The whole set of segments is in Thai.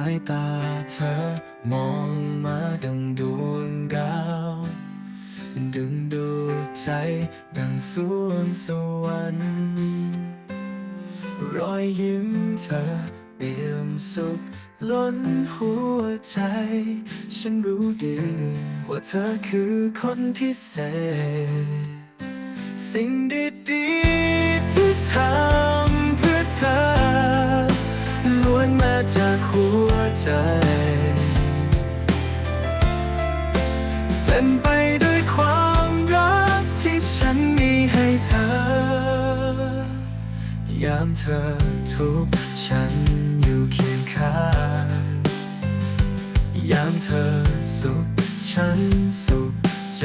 ายตาเธอมองมาดังดวงดาว ดึงดูดใจดังสวงสวรรค์รอยยิ้มเธอเปี่ยมสุขล้นหัวใจ ฉันรู้ดีว่าเธอคือคนพิเศษ สิ่งดีๆที่ทำ ใจเป็นไปด้วยความรักที่ฉันมีให้เธอ ยามเธอทุกข์ฉันอยู่เคียงข้าง ยามเธอสุขฉันสุขใจ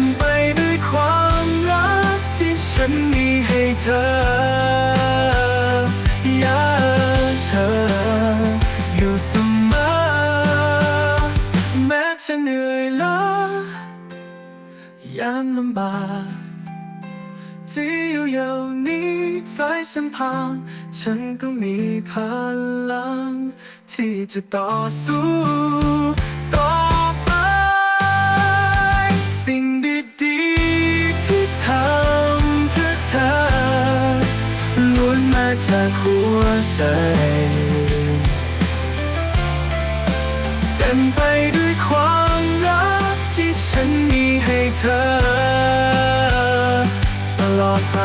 มไปด้วยความรักที่ฉันมีให้เธอ อยากเธอ อยู่เสมอ แม้จะเหนื่อยล้ายามลำบากที่อยู่อย่างนี้สายสัมพันธ์ฉันก็มีพลังที่จะต่อสู้ จากหัวใจเต็มไปด้วยความรักที่ฉันมีให้เธอ ตลอดไป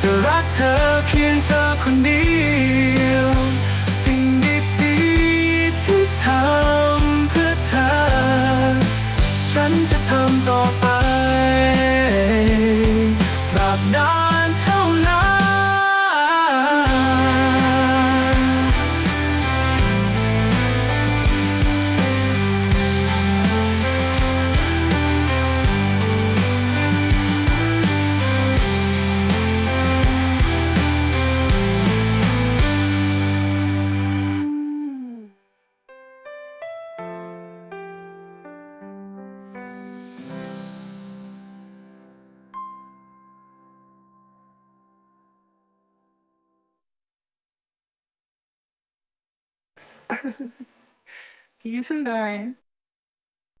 จะรักเธอเพียงเธอคนเดียว สิ่งดีๆที่ทำเพื่อเธอ ฉันจะทำต่อไปตราบนาน พี่สุดเลย